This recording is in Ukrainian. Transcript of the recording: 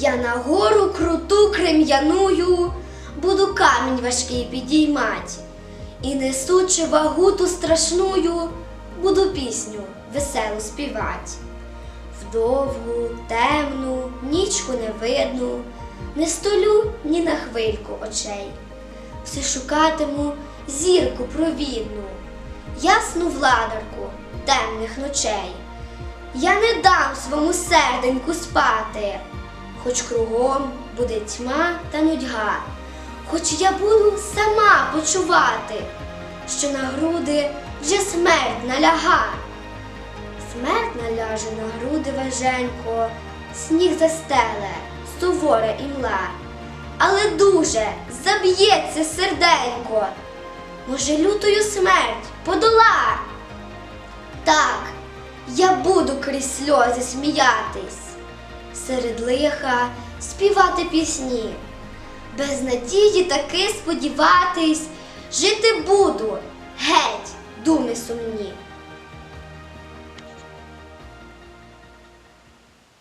Я на гору круту крем'яную буду камінь важкий підіймать, і несучи вагу ту страшную, буду пісню веселу співать. Вдовгу, темну, нічку невидну, не столю ні на хвильку очей. Все шукатиму зірку провідну, ясну владарку темних ночей. Я не дам своєму серденьку спати, хоч кругом буде тьма та нудьга, хоч я буду сама почувати, що на груди вже смерть наляга. Смерть наляже на груди важенько, сніг застеле, сувора імла, але дуже заб'ється серденько, може, лютою смерть подола. Так, я буду крізь сльози сміятись, серед лиха співати пісні, без надії таки сподіватись, жити буду, геть, думи сумні.